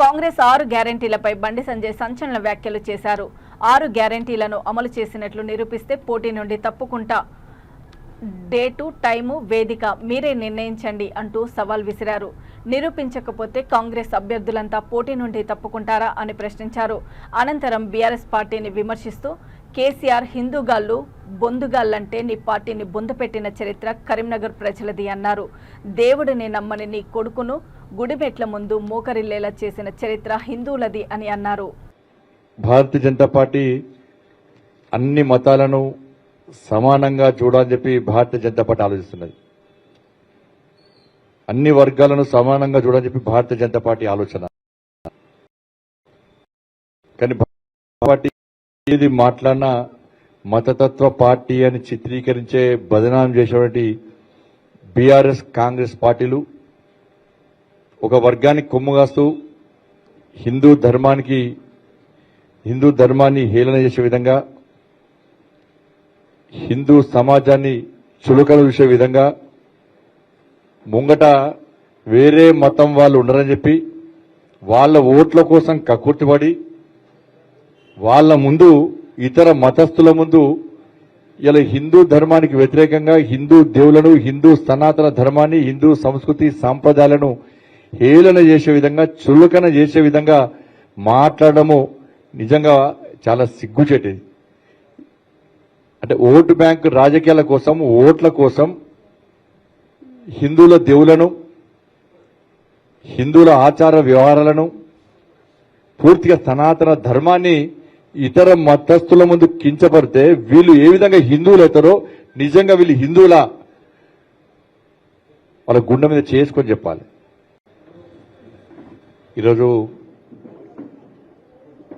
కాంగ్రెస్ ఆరు గ్యారంటీలపై బండి సంజయ్ సంచలన వ్యాఖ్యలు చేశారు. ఆరు గ్యారంటీలను అమలు చేసినట్లు నిరూపిస్తే పోటీ నుండి తప్పుకుంటా. డేటు టైము వేదిక మీరే నిర్ణయించండి అంటూ సవాల్ విసిరారు. నిరూపించకపోతే కాంగ్రెస్ అభ్యర్థులంతా పోటీ నుండి తప్పుకుంటారా అని ప్రశ్నించారు. అనంతరం బీఆర్ఎస్ పార్టీని విమర్శిస్తూ కేసీఆర్ హిందూగాళ్ళు బొందుగాళ్ళంటే నీ పార్టీని బొందుపెట్టిన చరిత్ర కరీంనగర్ ప్రజలది అన్నారు. దేవుడిని నమ్మని నీ కొడుకును గుడిమెట్ల ముందు మోకరిల్లేలా చేసిన చరిత్ర హిందువులది అని అన్నారు. భారతీయ జనతా పార్టీ అన్ని మతాలను సమానంగా చూడాలని చెప్పి భారతీయ జనతా పార్టీ ఆలోచిస్తున్నది. అన్ని వర్గాలను సమానంగా చూడాలని చెప్పి భారతీయ జనతా పార్టీ ఆలోచన. కానీ పార్టీ ఏది మాట్లాడినా మతతత్వ పార్టీ అని చిత్రీకరించే బదనాం చేసేటువంటి బీఆర్ఎస్ కాంగ్రెస్ పార్టీలు ఒక వర్గానికి కొమ్ముగాస్తూ హిందూ ధర్మానికి హిందూ ధర్మాన్ని హేళన చేసే విధంగా హిందూ సమాజాన్ని చులకలు చూసే విధంగా ముంగట వేరే మతం వాళ్ళు ఉండరని చెప్పి వాళ్ళ ఓట్ల కోసం కక్కుర్తిపడి వాళ్ళ ముందు ఇతర మతస్థుల ముందు ఇలా హిందూ ధర్మానికి వ్యతిరేకంగా హిందూ దేవులను హిందూ సనాతన ధర్మాన్ని హిందూ సంస్కృతి సాంప్రదాయాలను హేళన చేసే విధంగా చులకన చేసే విధంగా మాట్లాడము నిజంగా చాలా సిగ్గుచేటది. అంటే ఓటు బ్యాంకు రాజకీయాల కోసం ఓట్ల కోసం హిందువుల దేవులను హిందువుల ఆచార వ్యవహారాలను పూర్తిగా సనాతన ధర్మాన్ని ఇతర మతస్థుల ముందు కించపడితే వీళ్ళు ఏ విధంగా హిందువులు అవుతారో నిజంగా వీళ్ళు హిందువుల వాళ్ళ గుండె మీద చేసుకొని చెప్పాలి. ఈరోజు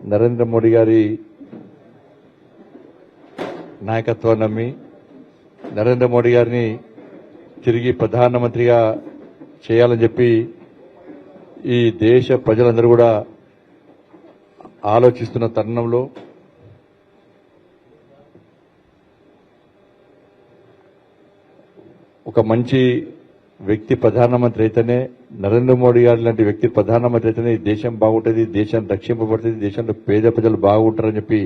నరేంద్ర మోడీ గారి నాయకత్వాన్ని నమ్మి నరేంద్ర మోడీ గారిని తిరిగి ప్రధానమంత్రిగా చేయాలని చెప్పి ఈ దేశ ప్రజలందరూ కూడా ఆలోచిస్తున్న తరుణంలో ఒక మంచి వ్యక్తి ప్రధానమంత్రి అయితేనే నరేంద్ర మోడీ గారు లాంటి వ్యక్తి ప్రధానమంత్రి అయితేనే ఈ దేశం బాగుంటుంది దేశం రక్షింపబడుతుంది దేశంలో పేద ప్రజలు బాగుంటారని చెప్పి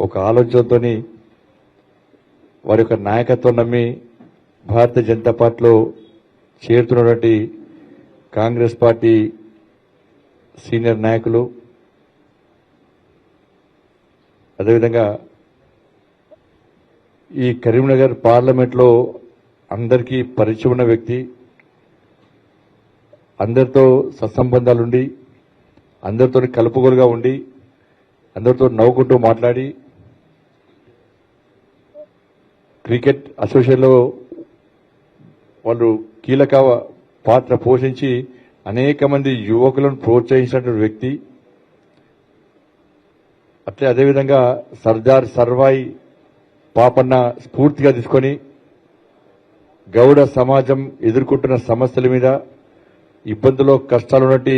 ఒక ఆలోచనతోని వారి యొక్క నాయకత్వం నమ్మి భారతీయ జనతా పార్టీలో చేరుతున్నటువంటి కాంగ్రెస్ పార్టీ సీనియర్ నాయకులు. అదేవిధంగా ఈ కరీంనగర్ పార్లమెంట్లో అందరికీ పరిచయం ఉన్న వ్యక్తి అందరితో సత్సంబంధాలుండి అందరితో కలుపుగోలుగా ఉండి అందరితో నవ్వుకుంటూ మాట్లాడి క్రికెట్ అసోసియేషన్లో వాళ్ళు కీలక పాత్ర పోషించి అనేక మంది యువకులను ప్రోత్సహించినటువంటి వ్యక్తి. అట్లే అదేవిధంగా సర్దార్ సర్వాయి పాపన్న స్ఫూర్తిగా తీసుకొని గౌడ సమాజం ఎదుర్కొంటున్న సమస్యల మీద ఇబ్బందులు కష్టాలు ఉన్నట్టు